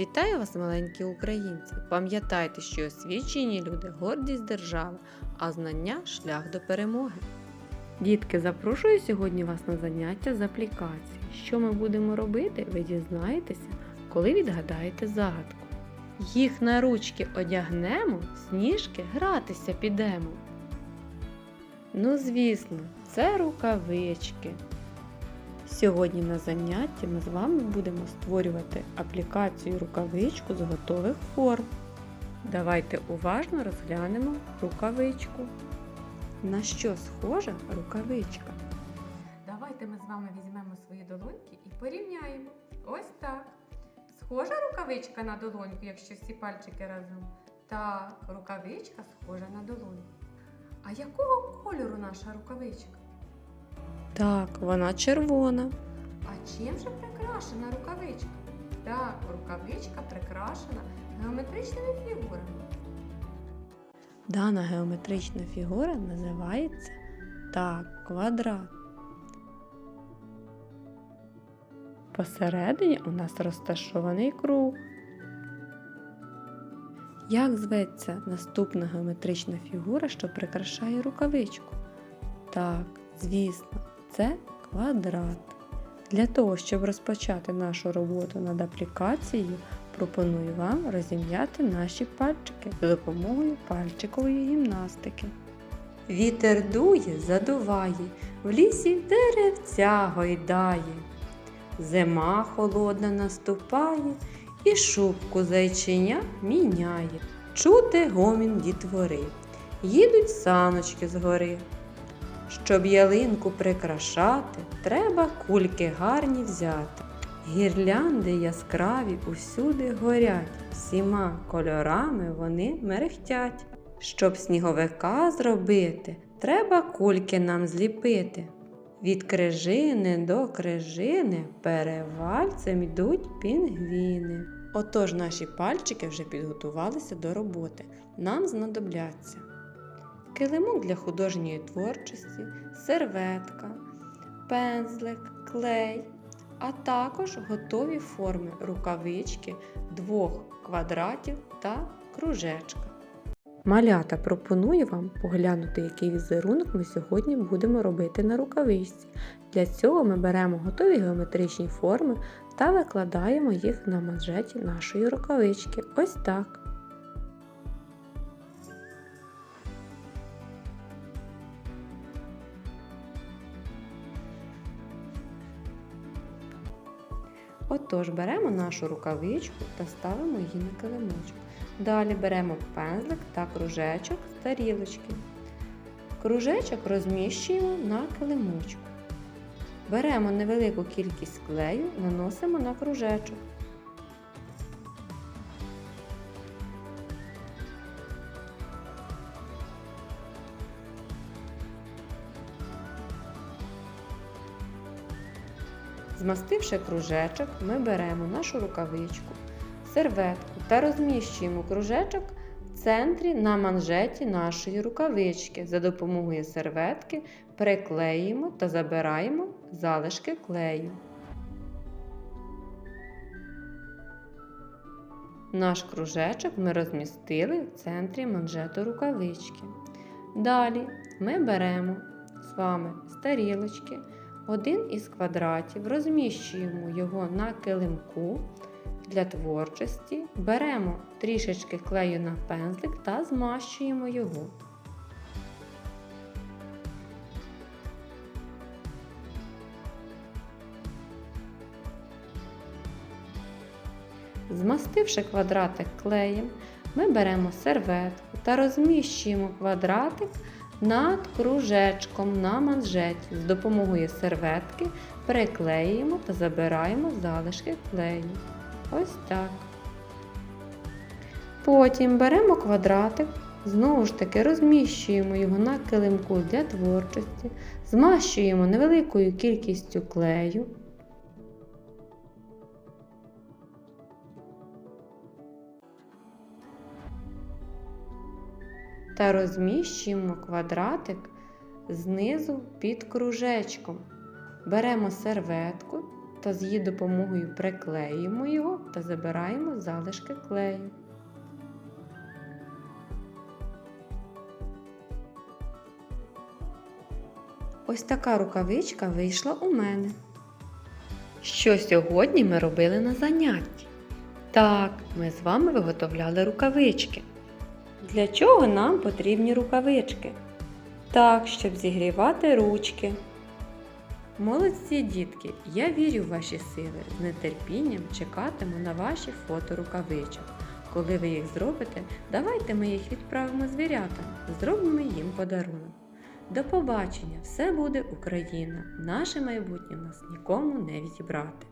Вітаю вас, маленькі українці! Пам'ятайте, що освічені люди гордість держави, а знання шлях до перемоги. Дітки, запрошую сьогодні вас на заняття з аплікації. Що ми будемо робити, ви дізнаєтеся, коли відгадаєте загадку. Їх на ручки одягнемо, сніжки гратися підемо. Ну, звісно, це рукавички. Сьогодні на занятті ми з вами будемо створювати аплікацію рукавичку з готових форм. Давайте уважно розглянемо рукавичку. На що схожа рукавичка? Давайте ми з вами візьмемо свої долоньки і порівняємо. Ось так. Схожа рукавичка на долоньку, якщо всі пальчики разом. Так, рукавичка схожа на долоньку. А якого кольору наша рукавичка? Так, вона червона. А чим же прикрашена рукавичка? Так, рукавичка прикрашена геометричними фігурами. Дана геометрична фігура називається так, квадрат. Посередині у нас розташований круг. Як зветься наступна геометрична фігура, що прикрашає рукавичку? Так, звісно, це квадрат. Для того, щоб розпочати нашу роботу над аплікацією, пропоную вам розім'яти наші пальчики за допомогою пальчикової гімнастики. Вітер дує, задуває, в лісі деревця гойдає. Зима холодна наступає і шубку зайчиня міняє. Чути гомін дітвори, їдуть саночки з гори. Щоб ялинку прикрашати, треба кульки гарні взяти. Гірлянди яскраві усюди горять, всіма кольорами вони мерехтять. Щоб сніговика зробити, треба кульки нам зліпити. Від крижини до крижини перевальцем йдуть пінгвіни. Отож наші пальчики вже підготувалися до роботи. Нам знадобляться килимок для художньої творчості, серветка, пензлик, клей, а також готові форми рукавички, двох квадратів та кружечка. Малята пропоную вам поглянути, який візерунок ми сьогодні будемо робити на рукавичці. Для цього ми беремо готові геометричні форми та викладаємо їх на манжеті нашої рукавички. Ось так. Отож, беремо нашу рукавичку та ставимо її на килимочок. Далі беремо пензлик та кружечок з тарілочки. Кружечок розміщуємо на килимочку. Беремо невелику кількість клею, наносимо на кружечок. Змастивши кружечок, ми беремо нашу рукавичку, серветку та розміщуємо кружечок в центрі на манжеті нашої рукавички. За допомогою серветки приклеїмо та забираємо залишки клею. Наш кружечок ми розмістили в центрі манжету рукавички. Далі ми беремо з вами з тарілочки один із квадратів, розміщуємо його на килимку для творчості, беремо трішечки клею на пензлик та змащуємо його. Змастивши квадратик клеєм, ми беремо серветку та розміщуємо квадратик над кружечком на манжеті. З допомогою серветки приклеїмо та забираємо залишки клею. Ось так. Потім беремо квадратик, знову ж таки розміщуємо його на килимку для творчості, змащуємо невеликою кількістю клею. Та розміщуємо квадратик знизу під кружечком. Беремо серветку та з її допомогою приклеюємо його та забираємо залишки клею. Ось така рукавичка вийшла у мене. Що сьогодні ми робили на занятті? Так, ми з вами виготовляли рукавички. Для чого нам потрібні рукавички? Так, щоб зігрівати ручки. Молодці, дітки, я вірю в ваші сили. З нетерпінням чекатиму на ваші фото рукавичок. Коли ви їх зробите, давайте ми їх відправимо звірятам, зробимо їм подарунок. До побачення! Все буде Україна! Наше майбутнє нас нікому не відібрати.